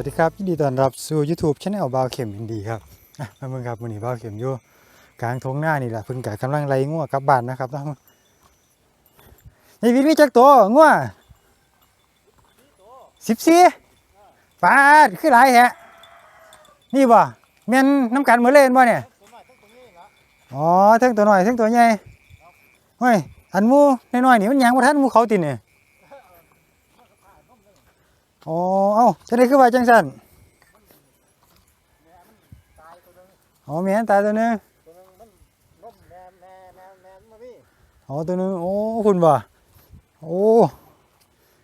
วัสดีครับยินดีต้อนรับสู่ YouTube Channel บ่าวเข็มอินดีครับมาเบิ่งครับมื้อนี้บ่าวเข็มอยู่กลางทุ่งนานี่แหละเพิ่นก็กำลังไล่งัวกลับบ้านนะครับเนาะนี่วินมีจักตัวงัว14ปาดคือหลายแฮะนี่บ่แม่นน้ำกันหมดเลยเห็นบ่เนี่ยอ๋อเทั้งตัวหน้อยเทั้งตัวใหญ่เฮ้ยอันมูน้อยๆนี่มันยังบ่ทันมูเขาติเนี่ย อ๋อ เอ้าจะได้คือว่าจังสันอ๋อแม่นตายตัวนึงตัวนึงมันนมแม่แม่แม่แม่มาพี่อ๋อตัวนึงโอ้คุณบ่โอ้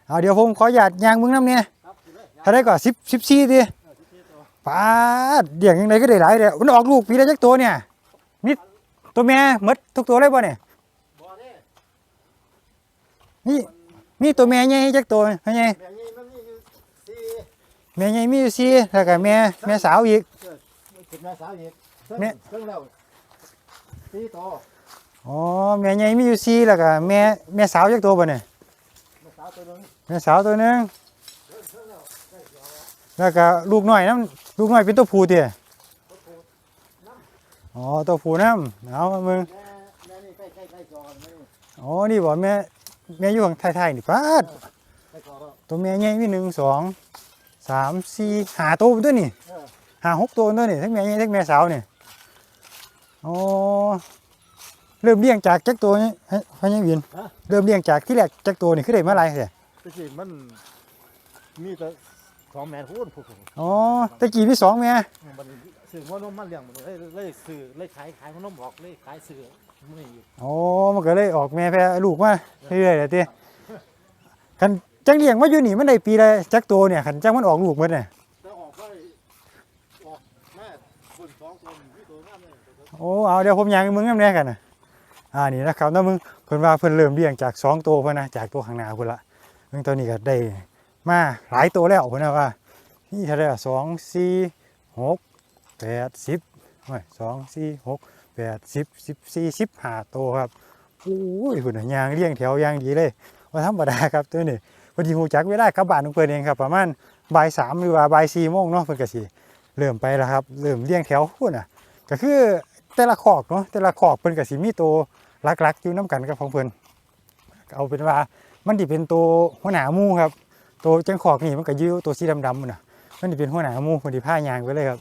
เอาเดี๋ยวผมขอหยาดยางมึงน้ำเนี่ยครับอยู่เลยถ้าได้ก็สิบสิบสี่ดิเออที่ที่ตัวปาดเดี่ยงยังไงก็ได้หลายเด้อมันออกลูกปีละจักตัวเนี่ยมีตัวแม่มดทุกตัวเลยบ่เนี่ยนี่นี่ตัวแม่ใหญ่จักตัวใหญ่ แม่นี่มันนี่อยู่สี่ แม่ใหญ่มีอยู่สี่แล้วก็แม่แม่สาวอีกเป็นแม่สาวอีกเพิ่งแม่เพิ่งแล้วสี่ตัวอ๋อแม่ใหญ่มีอยู่สี่แล้วก็แม่แม่สาวจักตัวบ่เนี่ยแม่สาวตัวนึงแม่สาวตัวหนึ่งแล้วก็ลูกน้อยน้ำลูกน้อยเป็นตัวผู้เตี่ยอ๋อตัวผู้น้ำเอามามึงแม่แม่นี่ใกล้ใกล้ใกล้จอกันไหมนี่อ๋อนี่บ่แม่แม่อยู่ข้างท้ายๆนี่ป้าดตัวแม่ใหญ่มีหนึ่งสอง สามสี่ห้าตัวตัวนี่เออห้าหกตัวตัวนี่ทั้งแม่ใหญ่ทั้งแม่สาวนี่อ๋อเริ่มเลี้ยงจากจักตัวนี่ให้พ่อใหญ่วินเริ่มเลี้ยงจากที่แรกจักตัวนี่คือได้มาหลายเสียตะกี้มันมีแต่สองแม่พูดพูดพูดอ๋อตะกี้มีสองแม่มันซื้อหัวนมมาเลี้ยงมันเลยเลยซื้อเลยขายขายหัวนมออกเลยขายซื้อไม่อยู่อ๋อมันก็เลยออกแม่แพร่ลูกมาเรื่อยๆเลยติคัน จังเลี้ยงมาอยู่นี่มันได้ปีละจักตัวเนี่ยคันจังมันออกลูกหมดเนี่ยจะออกไปออกแม่คนสองคนพี่ตัวน้ำเลยโอ้เอาเดี๋ยวผมยางมึงน้ำแน่กันนะอ่านี่นะครับน้ามึงเพิ่นว่าเพิ่นเริ่มเลี้ยงจากสองตัวเพิ่นนะจากตัวข้างหน้าเพิ่นละเพิ่งตอนนี้ก็ได้มาหลายตัวแล้วเพิ่นนะว่านี่เท่าไหร่อะสองสี่หกแปดสิบโอ้ยสองสี่หกแปดสิบสิบสี่สิบห้าตัวครับโอ้ยคุณน่ะยางเลี้ยงแถวยางดีเลยว่าธรรมดาครับตัวนี้ พอดีหูจักเวลากลับบ้านของเพิ่นเองครับประมาณบ่ายสามหรือว่าบ่ายสี่โมงเนาะเพิ่นก็สิเริ่มไปแล้วครับเริ่มเลี้ยงแถวพุ่นน่ะก็คือแต่ละขอกเนาะแต่ละขอกเพิ่นก็สิมีตัวหลักๆอยู่นํกันกับของเพิ่นเอาเป็นว่ามันสิเป็นตัวหัวหน้ามู่ครับตัวจังขอกนี่มันก็ยู่ตัวสีดำๆมันน่ะมันสิเป็นหัวหน้ามู่เพิ่นสิพายางไปเลยครับ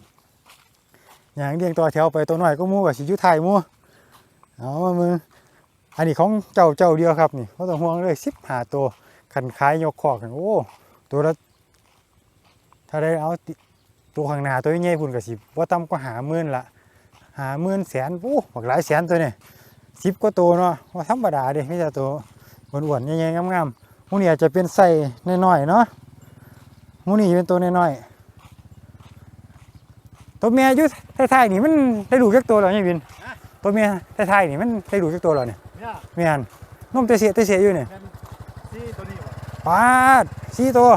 ยางเรียงต่อแถวไปตัวหน้อยก็มู่ก็สิยู่ท้ายมู่เอามามึงอันนี้ของเจ้าเจ้าเดียวครับนี่บ่ต้องห่วงเลย15ตัว คันขายยกขอกกันโอ้ตัวละถ้าได้เอาติตัวข้างหน้าตัวใหญ่ๆพุ่นก็สิบ่ต่ำกว่า50,000ละหาหมื่นแสนปู้บักหลายแสนตัวนี่สิบกว่าตัวเนาะว่าธรรมดาเด้ไม่ใช่ตัวอ้วนๆใหญ่ๆงามๆหมูนี่อาจจะเป็นไส้น้อยๆเนาะหมูนี่เป็นตัวน้อยๆตัวเมียอยุ่ท้ายๆนี่มันได้ลูกจักตัวแล้วเนี่ยวินตัวเมียท้ายๆนี่มันได้ลูกจักตัวแล้วเนี่ยเนี่ยเมียนนมเตะเสียเตะเสียอยู่เนี่ย เป็นที่ตัวนี้วะ ปาดสี่ตัว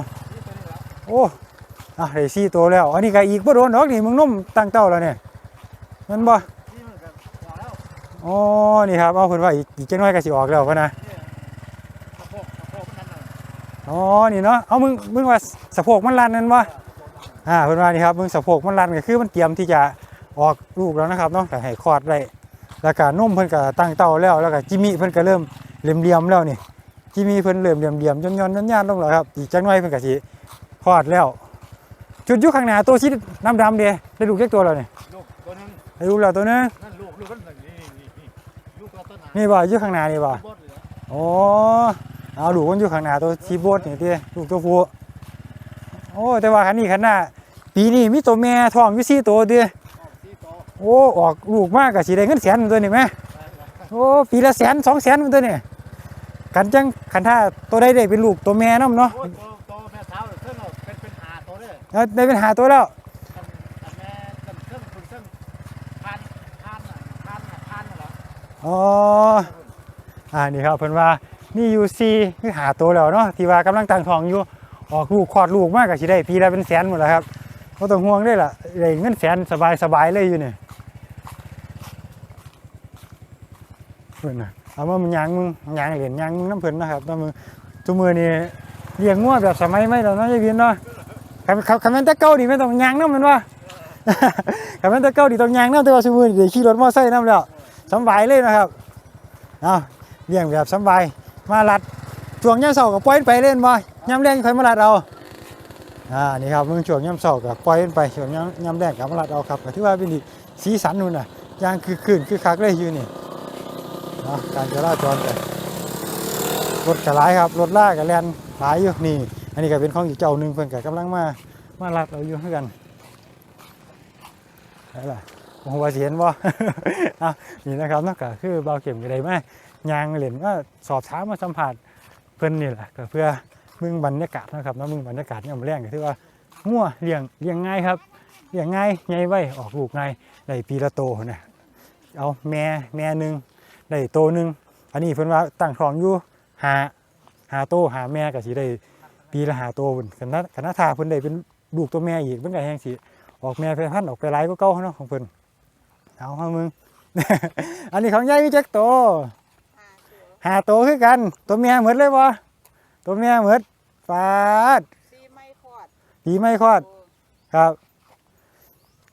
โอ้อะได้สี่ตัวแล้ว อันนี้ก็อีกบ่โดนดอกนี่มึงนุ่มตั้งเต้าแล้วเนี่ยมันบ่ที่มันกันพอแล้วอ๋อนี่ครับเอาเพิ่นว่าอีกอีกจังน้อยก็สิออกแล้วพะนะเนี่ยสะโพกสะโพกมันนะอ๋อนี่เนาะเอามึงมึงว่าสะโพกมันลันนั่นบ่อ่าเพิ่อนว่านี่ครับมึงสะโพกมันลันก็คือมันเตรียมที่จะออกลูกแล้วนะครับเนาะก็ให้คลอดได้แล้วก็นมเพิ่อนก็ตั้งเต้าแล้วแล้วก็จิมิเพิ่อนก็เริ่มเหลี่ยมๆแล้วนี่ จิมิเพิ่นเริ่มเหลี่ยมๆย่อนๆย่านๆลงแล้วครับอีกจังน้อยเพิ่นก็สิคลอดแล้ว จุดอยู่ข้างหน้าตัวสีดำๆเด้ได้ลูกจักตัวแล้วนี่ลูกตัวนึงได้ลูกแล้วตัวนึงนั่นลูกลูกมันนี่นี่นี่ลูกเราต้นหนานี่บ่อยู่ข้างหน้านี่บ่บดเหลือโอ้เอาลูกมันอยู่ข้างหน้าตัวชีโบดนี่ติลูกตัวผู้โอ้แต่ว่าคันนี้คันหน้าปีนี้มีตัวแม่ท้องอยู่สี่ตัวติออกที่โตโอ้ออกลูกมากก็สิได้เงินแสนตัวนี่แม่โอ้ปีละแสนสองแสนตัวนี่ กันจังคันถ้าตัวใดได้เป็นลูกตัวแม่นํเนาะโอ้โตโตแม่เท้าเครื่องเราเป็นเป็นหาโตเลยเอาได้เป็นหาตัวแล้วแต่แม่เครื่องคุณเครื่องทานทานน่ะทานน่ะทานน่ะเหรออ๋อ อ่า นี่ครับเพิ่นว่านี่อยู่สี่คือหาตัวแล้วเนาะ ที่ว่ากำลังตั้งท้องอยู่ ออกลูกคลอดลูกมากก็สิได้ปีละเป็นแสนหมดแล้วครับบ่ต้องห่วงได้ล่ะได้เงินแสนสบายๆเลยอยู่นี่เพิ่นน่ะ เอามามันยางมึงยางเหรียญยางมึงน้ำเพิ่นนะครับน้ำมึงทุกมือนี่เลี้ยงงัวแบบสมัยไม่แล้วเนาะยายวินเนาะคันคันคันแม่นตะเก้านี่ไม่ต้องยางน้ำมันว่าคันแม่นตะเก้านี่ต้องยางน้ำแต่ว่าซุมื้อนี่ได้ขี่รถมอไซค์น้ำแล้วสำบายเลยนะครับเอาเลี้ยงแบบสำบายมาลัดช่วงยามเช้าก็ปล่อยไปเล่นบ่ยามแรงค่อยมาลัดเอาอ่านี่ครับมึงช่วงยามเช้าก็ปล่อยไปช่วงยามยามแรงก็มาลัดเอาครับถือว่าเป็นสีสันนู่นน่ะยางคือคืนคือคักเลยอยู่นี่ นาะการจราจรกันรถกระหลายครับ รถลากกระแลนหลายอยู่นี่ อันนี้ก็เป็นของอีกเจ้าหนึ่งเพิ่นก็กำลังมา มาลัดเราอยู่คือกันได้ล่ะผมว่าสิเห็นบ่อะนี่นะครับนอกจากคือเบาเข็มก็ได้มยางเหรียญก็สอบถามมาสัมผัสเพิ่นนี่แหละก็เพื่อมึงบรรยากาศนะครับนะมึงบรรยากาศเนี่ยมมอแรงก็ถือว่างัวเลี้ยงเลี้ยงง่ายครับเลี้ยงง่ายใหญ่ไว้ออกลูกง่ายได้ปีละโตนะเอาแม่แม่หนึ่ง ได้โตหนึงอันนี้เพิ่นว่าตั้งท้องอยู่หาหาโตหาแม่ก็สิได้ปีละหาโตพุ่นคณะคณะทาเพิ่นได้เป็นลูกตัวแม่อีกเพิ่นก็แฮงสิออกแม่ไปพันธุ์ออกไปหลายกว่าเก่าเนาะของเพิ่นเอาเฮามึง อันนี้ของยายมีจักโตหาโตคือกัน ตัวแม่หมดเลยบ่ตัวแม่หมดฟาดซีไม่คอดปีไม่คลอดครับ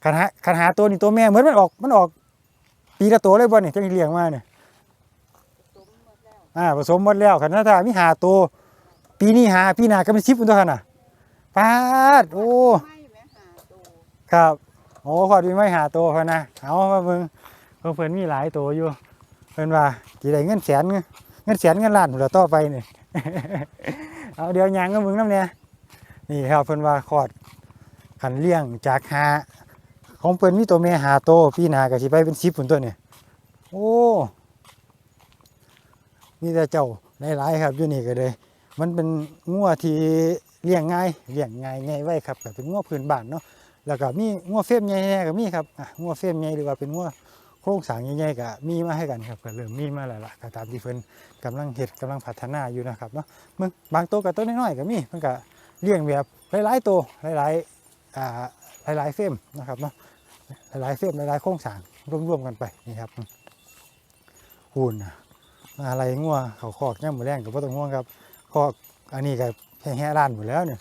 คันหาคันหาตัวนี่ตัวแม่เหมือนมันออกมันออกปีละโตเลยบ่นี่จังเลี้ยงมาเนี่ยตุ้มหมดแล้ว อ่าผสมหมดแล้วคันถ้ามีหาตัวปีนี้หาปีหน้าก็เป็นสิบเป็นตัวขนาดปาดโอ้ไม่แม่หาตัวครับโอ้ขอดมีไม่หาตัวพอนะเอามาเบิ่งเพิ่นเพิ่นมีหลายตัวอยู่เพิ่นว่าสิได้เงินแสนเงินแสนเงินล้านพุ่นต่อไปนี่เอาเดี๋ยวยางก็มึงน้ำเนี่ยนี่ครับเพิ่นว่าขอดขันเลี้ยงจากหาของเพิ่นมีตัวแม่หาโตวปีหน้าก็สิไปเป็นสิบุนตัวเนี่ยโอ้ มีแต่เจ้าหลายๆครับอยู่นี่ก็เลย มันเป็นงัวที่เลี้ยงง่ายเลี้ยงง่ายง่ายไว้ครับก็เป็นงัวพื้นบ้านเนาะแล้วก็มีงัวเฟรมใหญ่ๆก็มีครับอะงัวเฟรมใหญ่หรือว่าเป็นงัวโครงสร้างใหญ่ๆก็มีมาให้กันครับก็เริ่มมีมาแล้วล่ะก็ตามที่เพิ่นกำลังเฮ็ดกำลังพัฒนาอยู่นะครับเนาะมึงบางตัวก็ตัวน้อยๆก็มีมันก็เลี้ยงแบบหลายๆตัวหลายๆอ่าหลายๆเฟรมนะครับเนาะหลายๆเฟรมหลายๆโครงสร้างรวมๆกันไปนี่ครับหุ่นนะ อะไรงัวเขาคอกย่ำมือแรงก็บ่ต้องห่วงครับก็อันนี้ก็แค่แห่ร้านหมดแล้วเนี่ย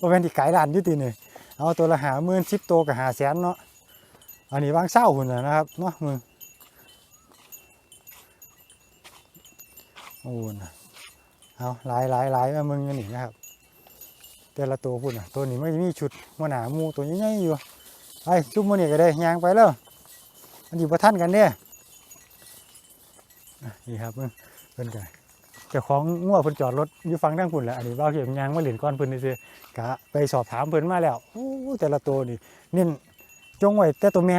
ว่าเป็นที่ขายร้านยุติเนี่ยเอาตัวละหาหมื่นสิบตัวกับหาแสนเนาะอันนี้วางเศร้าหุ่นนะครับเนาะมึงโอ้นะเอาหลายหลายหลายมึงกันนี่นะครับ แต่ละตัวพุ่นน่ะตัวนี้ไม่มีชุดหัวหนามูตัวใหญ่ๆอยู่ไปจุ่มมันนี่ก็ได้ยางไปแล้วมันอยู่ประทันกันเนี่ย นี่ครับเพิ่นกันเจ้าของงัวเพิ่นจอดรถอยู่ฟังทางพุ่นแหละอันนี้บ่าเขียมยางมาเหรียญก้อนเพิ่นซื่อๆกะไปสอบถามเพิ่นมาแล้วโอ้แต่ละตัวนี่เน้นจงไว้แต่ตัวแม่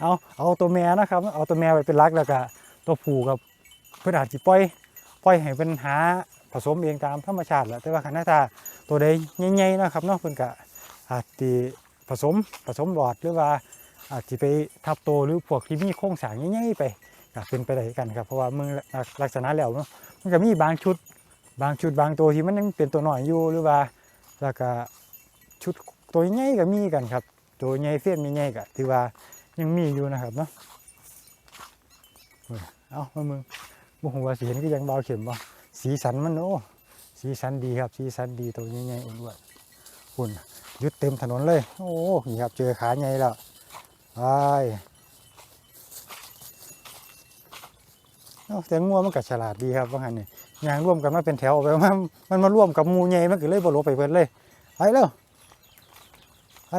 เอาเอาตัวแม่นะครับ เอาตัวแม่ไว้เป็นหลักแล้วก็ตัวผูกับเพิ่นอาจสิปล่อยปล่อยให้เพิ่นหาผสมเองตามธรรมชาติแหละแต่ว่าคันถ้าตัวใดใหญ่ๆนะครับเนาะเพิ่นก็อาจสิผสมผสมหลอดหรือว่าอาจสิไปทับโตหรือพวกที่มีโครงสร้างใหญ่ๆไป ก็เป็นไปได้กันครับเพราะว่ามึงลักษณะแล้วมันก็มีบางชุด บางชุดบางตัวที่มันยังเป็นตัวหน่อยอยู่หรือว่าแล้วก็ชุดตัวใหญ่ก็มีกันครับ ตัวใหญ่เฟี้ยนใหญ่ก็ถือว่ายังมีอยู่นะครับเนาะเอามามึงบุหัวสีเห็นก็ยังเบาเข็มบ่สีสันมันโอ้สีสันดีครับ สีสันดีตัวใหญ่ๆอ้วนๆคุณยึดเต็มถนนเลย โอ้นี่ครับเจอขาใหญ่แล้วไปเอ้า แต่งัวมันก็ฉลาดดีครับว่าไงั้นนี่ยางร่วมกันมาเป็นแถวไปมามันมาร่วมกับมูใหญ่มันก็เลยบ่ลบไปเพิ่นเลยไปเร็วไป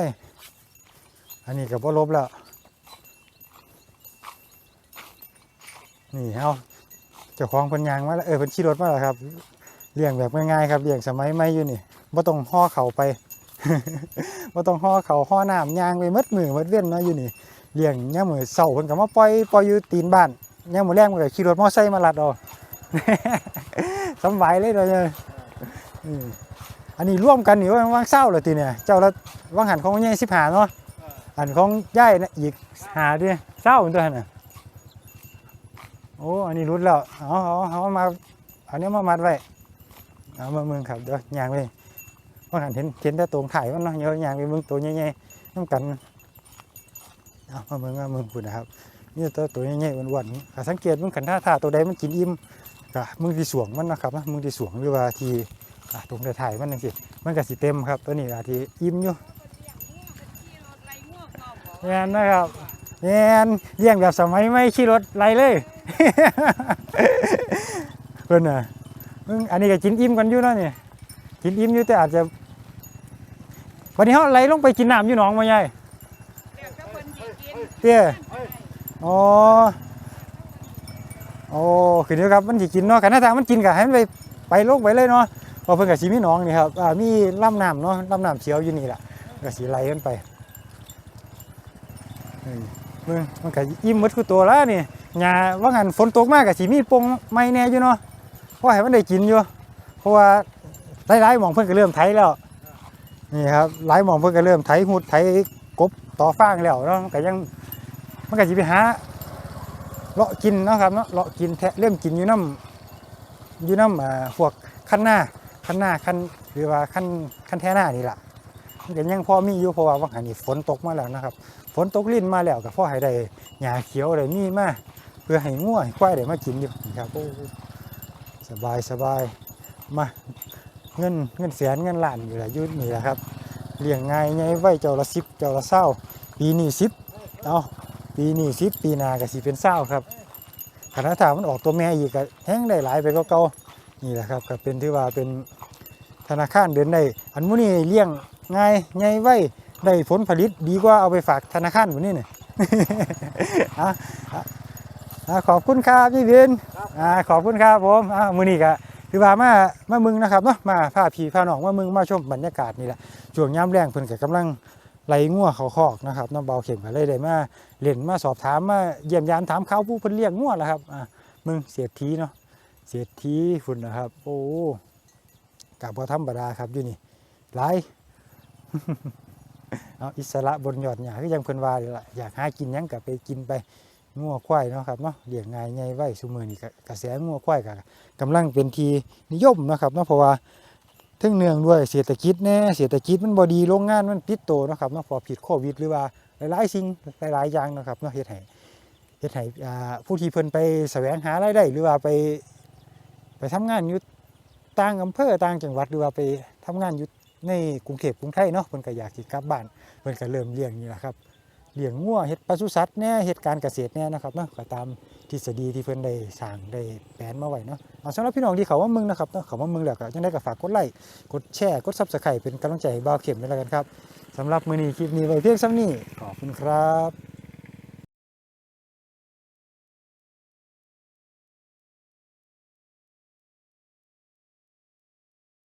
อันนี้ก็บ่ลบแล้วนี่เอาเจ้าของเพิ่นยางมาแล้วเออเพิ่นขี่รถมาแล้วครับเลี้ยงแบบง่ายๆครับเลี้ยงสมัยใหม่อยู่นี่บ่ต้องห่อเข่าไปบ่ต้องห่อเข่าห่อน้ำยางไปหมดมือหมดเว้นเนาะอยู่นี่เลี้ยงยามมื้อเช้าเพิ่นก็มาปล่อยปล่อยอยู่ตีนบ้าน ยามมื้อแลงมันก็ขี่รถมอไซค์มาลัดเอาสำไหวเลยเลยอันนี้ร่วมกันนี่ว่างเศร้าเลยทีเนี่ย เจ้าละว่างหันของย่ายสิบหาเนาะอันของย่ายนะอีกหาดิเศร้าเหมือนตัวน่ะโอ้อันนี้รุดแล้วเอาเอาเอามาอาเนี้มามัดไว้เอามาเมืองครับเดี๋ยวยางไปว่างหันเห็นเห็นแต่ตรงถ่ายมันเนาะเยอะยางไปเมืองตัวใหญ่ๆน้ำกันเอามาเมืองมาเมืองคุณนะครับ นี่ตัวตัวใหญ่ๆอ้วนๆถ้าสังเกตมึงขันท่าท่าตัวใดมันกินอิ่มก็มึงที่สวงมันนะครับนะมึงที่สวงหรือว่าที่อะตรงเดือถ่ายมันจังสิมันก็สิเต็มครับ ตัวนี้อาทีอิ่มอยู่แมนนะครับแมนเลี้ยงแบบสมัยไม่ขี่รถไรเลยเพิ่นน่ะมึงอันนี้ก็กินอิ่มกันอยู่เนาะนี่กินอิ่มอยู่แต่อาจจะวันนี้เขาไหลลงไปกินน้ำอยู่หนองมาใหญ่เดี๋ยวก็เพิ่นสิกินเตี้ย อ๋อโอ้คือเดียวครับมันสิกินเนาะกันหน้าตางมันกินก็ให้มันไปไปโลงไปเลยเนาะพอเพิ่นก็สิมีหนองนี่ครับอ่ามีลำน้ำเนาะลำน้ำเขียวอยู่นี่แหละก็สิไหลกันไปนี่มึงมันก็อิ่มมดคือตัวแล้วนี่หญ้าว่างั้นฝนตกมากก็สิมีปงไม้แน่อยู่เนาะเพราะให้มันได้กินอยู่เพราะว่าหลายๆหมองเพิ่นก็เริ่มไถแล้วนี่ครับหลายหมองเพิ่นก็เริ่มไถหุดไถกบต่อฟางแล้วเนาะก็ยัง มันก็สิไปหาเลาะกินเนาะครับเนาะเลาะกินแทะเริ่มกินอยู่น้ำอยู่น้ำพวกคันหน้าคันหน้าคันหรือว่าคันคันแท่หน้านี่แหละมันก็ยังพอมีอยู่เพราะว่าว่างหันนี่ฝนตกมาแล้วนะครับ ฝนตกลิ้นมาแล้วก็พอให้ได้หญ้าเขียวได้มีมาเพื่อให้ง่วให้ควายได้มากินอยู่นะครับโอ้สบายสบายมาเงินเงินแสนเงินล้านอยู่และอยุ่นี่แหละครับเลี้ยงง่ายไงไว้เจ้าละสิบเจ้าละเศร้าปีนี้สิบเอา ปีนี้สิปีนาก็สิเป็นเศร้าครับขณะถ้ามันออกตัวแม่อีกก็แห้งได้หลายไปก็เก่านี่แหละครับก็เป็นที่ว่าเป็นธนาคารเดินได้อันมื้อนี้เลี้ยงง่ายไงไว้ได้ผลผลิตดีกว่าเอาไปฝากธนาคารวันนี้เนี่ยอะขอบคุณครับพี่บินอ่าขอบคุณครับผมอ่ามือนี้ก็คือว่ามามามึงนะครับเนาะมาพาพี่พาหนองมามึงมาชมบรรยากาศนี่แหละช่วงยามแรงเพิ่นก็กำลัง ไล่งัวเขาคอกนะครับน้องเบาเข็มก็เลยได้มาเล่นมาสอบถามมาเยี่ยมยามถามเขาผู้เพิ่นเลี้ยงงัวแหละครับอ่ามึงเสียทีเนาะเสียทีฝุ่นนะครับ โอ้กับบ่ธรรมดาครับอยู่นี่หลายเอาอิสระบนยอดหญ้าก็ยังเพิ่นว่านี่ล่ะอยากหากินยังก็ไปกินไปงัวควายเนาะครับเนาะเลี้ยงง่ายใหญ่ไว้ซุมือนี้ก็กระแสงัวควายก็กำลังเป็นทีนิยมนะครับเนาะเพราะว่า ทึงเนื่องด้วยเศรษฐกิจแน่เศรษฐกิจมันบ่ดีโรงงานมันปิดโตนะครับเนาะพอผิดโควิดหรือว่าหลายๆสิ่งหลายๆอย่างนะครับเนาะเฮ็ดให้เฮ็ดให้ผู้ที่เพิ่นไปแสวงหารายได้หรือว่าไปไปทำงานอยู่ต่างอำเภอต่างจังหวัดหรือว่าไปทำงานอยู่ในกรุงเทพกรุงไทยเนาะเพิ่นก็อยากสิกลับบ้านเพิ่นก็เริ่มเลี้ยงนี่แหละครับเลี้ยงงัวเฮ็ดปศุสัตว์แน่เฮ็ดการเกษตรแน่นะครับเนาะก็ตาม ทฤษฎีที่เพิ่นได้สร้างได้แผนมาไว้เนาะเอาสำหรับพี่น้องที่เขาว่ามึงนะครับเนาะเขาว่ามึงแล้วก็ยังได้ก็ฝากกดไลค์กดแชร์กดซับสไครป์เป็นกำลังใจให้บ่าวเข็มด้วยแล้วกันครับสำหรับมื้อนี้คลิปนี้ไว้เพียงส่ำนี้ขอบคุณครับ